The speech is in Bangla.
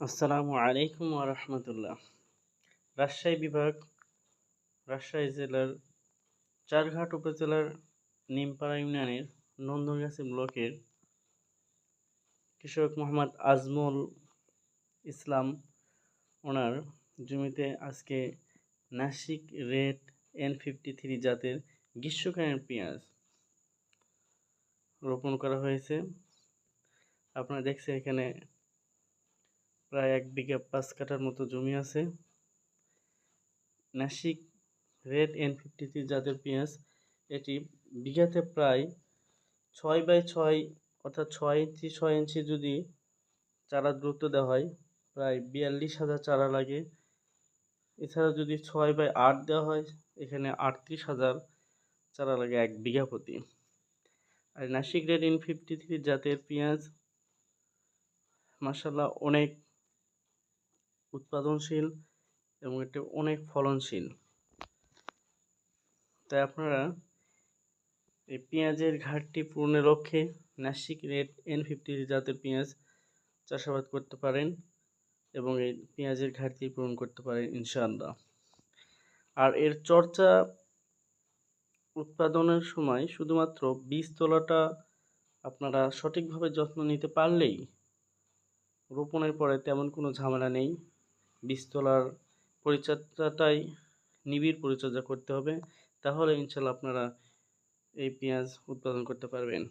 আসসালামু আলাইকুম রহমতুল্লাহ। রাজশাহী বিভাগ, রাজশাহী জেলার চারঘাট উপজেলার নিমপাড়া ইউনিয়নের নন্দনগাছি ব্লকের কৃষক মোহাম্মদ আজমল ইসলাম ওনার জমিতে আজকে Nashik red N fifty three জাতের গ্রীষ্মকালীন পেঁয়াজ রোপণ করা হয়েছে। আপনারা দেখছেন এখানে প্রায় এক বিঘা পাঁচ কাঠার মতো জমি আছে। Nashik, red N fifty three জাতের পেঁয়াজ, এটি বিঘাতে প্রায় ছয় বাই ছয় অর্থাৎ ছয় ইঞ্চি ছয় ইঞ্চি যদি চারা দ্রুত দেওয়া হয়, প্রায় বিয়াল্লিশ হাজার চারা লাগে। এছাড়া যদি ছয় বাই আট দেওয়া হয়, এখানে আটত্রিশ হাজার চারা লাগে এক বিঘা প্রতি। আর Nashik, red N fifty three জাতের পেঁয়াজ মাসাল্লাহ অনেক উৎপাদনশীল এবং এটি অনেক ফলনশীল। তাই আপনারা এই পেঁয়াজের ঘাটতি পূরণের লক্ষ্যে নাসিক রেড এন ফিফটি জাতের পেঁয়াজ চাষাবাদ করতে পারেন এবং এই পেঁয়াজের ঘাটতি পূরণ করতে পারেন ইনশাআল্লাহ। আর এর চর্চা উৎপাদনের সময় শুধুমাত্র বীজ তোলাটা আপনারা সঠিকভাবে যত্ন নিতে পারলেই রোপণের পরে তেমন কোনো ঝামেলা নেই। বীজতলার পরিচর্যাটাই নিবিড় পরিচর্যা করতে হবে। তাহলে ইনশাল্লাহ আপনারা এই পেঁয়াজ উৎপাদন করতে পারবেন।